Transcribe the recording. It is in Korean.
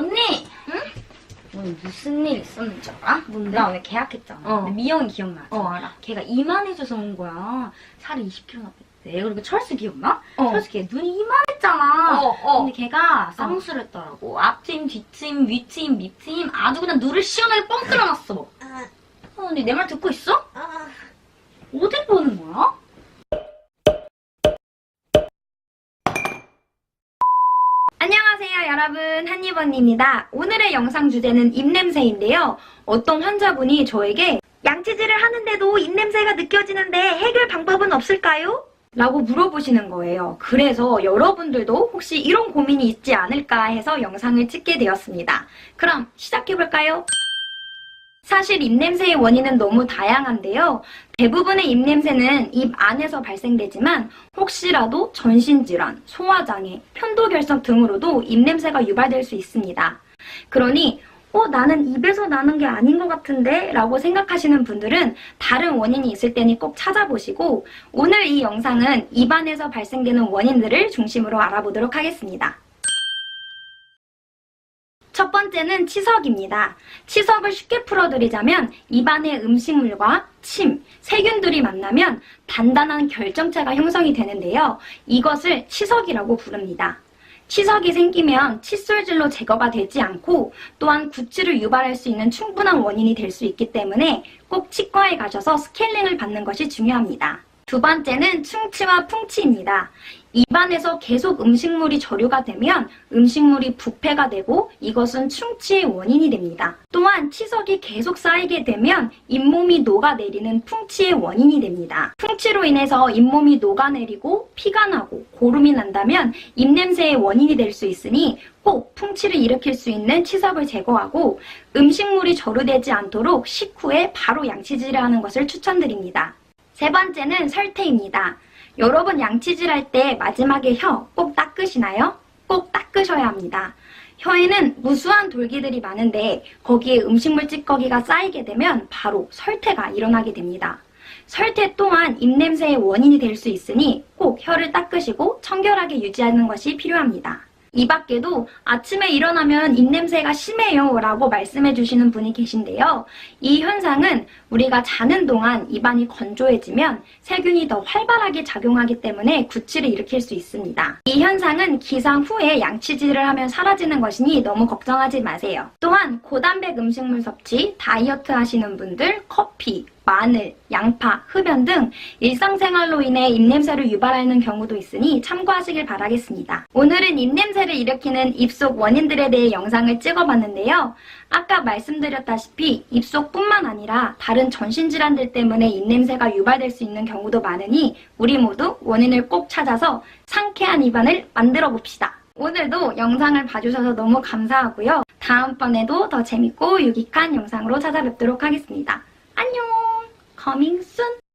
언니! 응? 오늘 무슨 일 있었는지 알아? 뭔데? 나 오늘 계약했잖아. 어. 근데 미영이 기억나지? 어, 알아. 걔가 이만해져서 온 거야. 살이 20kg나 뺐대. 그리고 철수 기억나? 어. 철수 걔 눈이 이만했잖아. 어, 어. 근데 걔가 쌍수를 했더라고. 앞팀, 뒤팀, 위팀, 밑팀 아주 그냥 눈을 시원하게 뻥 뚫어놨어. 아, 어, 언니 내 말 듣고 있어? 아. 어딜 보는 거야? 안녕하세요 여러분 한이번입니다. 오늘의 영상 주제는 입냄새인데요. 어떤 환자분이 저에게 양치질을 하는데도 입냄새가 느껴지는데 해결 방법은 없을까요? 라고 물어보시는 거예요. 그래서 여러분들도 혹시 이런 고민이 있지 않을까 해서 영상을 찍게 되었습니다. 그럼 시작해볼까요? 사실 입냄새의 원인은 너무 다양한데요. 대부분의 입냄새는 입 안에서 발생되지만 혹시라도 전신질환, 소화장애, 편도결석 등으로도 입냄새가 유발될 수 있습니다. 그러니 어, 나는 입에서 나는 게 아닌 것 같은데? 라고 생각하시는 분들은 다른 원인이 있을 때는 꼭 찾아보시고 오늘 이 영상은 입안에서 발생되는 원인들을 중심으로 알아보도록 하겠습니다. 첫 번째는 치석입니다. 치석을 쉽게 풀어드리자면 입안의 음식물과 침, 세균들이 만나면 단단한 결정체가 형성이 되는데요. 이것을 치석이라고 부릅니다. 치석이 생기면 칫솔질로 제거가 되지 않고 또한 구취를 유발할 수 있는 충분한 원인이 될 수 있기 때문에 꼭 치과에 가셔서 스케일링을 받는 것이 중요합니다. 두 번째는 충치와 풍치입니다. 입안에서 계속 음식물이 저류가 되면 음식물이 부패가 되고 이것은 충치의 원인이 됩니다. 또한 치석이 계속 쌓이게 되면 잇몸이 녹아내리는 풍치의 원인이 됩니다. 풍치로 인해서 잇몸이 녹아내리고 피가 나고 고름이 난다면 입냄새의 원인이 될 수 있으니 꼭 풍치를 일으킬 수 있는 치석을 제거하고 음식물이 저류되지 않도록 식후에 바로 양치질을 하는 것을 추천드립니다. 세 번째는 설태입니다. 여러분 양치질 할 때 마지막에 혀 꼭 닦으시나요? 꼭 닦으셔야 합니다. 혀에는 무수한 돌기들이 많은데 거기에 음식물 찌꺼기가 쌓이게 되면 바로 설태가 일어나게 됩니다. 설태 또한 입냄새의 원인이 될 수 있으니 꼭 혀를 닦으시고 청결하게 유지하는 것이 필요합니다. 이 밖에도 아침에 일어나면 입냄새가 심해요 라고 말씀해 주시는 분이 계신데요. 이 현상은 우리가 자는 동안 입안이 건조해지면 세균이 더 활발하게 작용하기 때문에 구취를 일으킬 수 있습니다. 이 현상은 기상 후에 양치질을 하면 사라지는 것이니 너무 걱정하지 마세요. 또한 고단백 음식물 섭취, 다이어트 하시는 분들, 커피, 마늘, 양파, 흡연 등 일상생활로 인해 입냄새를 유발하는 경우도 있으니 참고하시길 바라겠습니다. 오늘은 입냄새를 일으키는 입속 원인들에 대해 영상을 찍어봤는데요. 아까 말씀드렸다시피 입속뿐만 아니라 다른 전신질환들 때문에 입냄새가 유발될 수 있는 경우도 많으니 우리 모두 원인을 꼭 찾아서 상쾌한 입안을 만들어 봅시다. 오늘도 영상을 봐주셔서 너무 감사하고요. 다음번에도 더 재밌고 유익한 영상으로 찾아뵙도록 하겠습니다. 안녕! coming soon!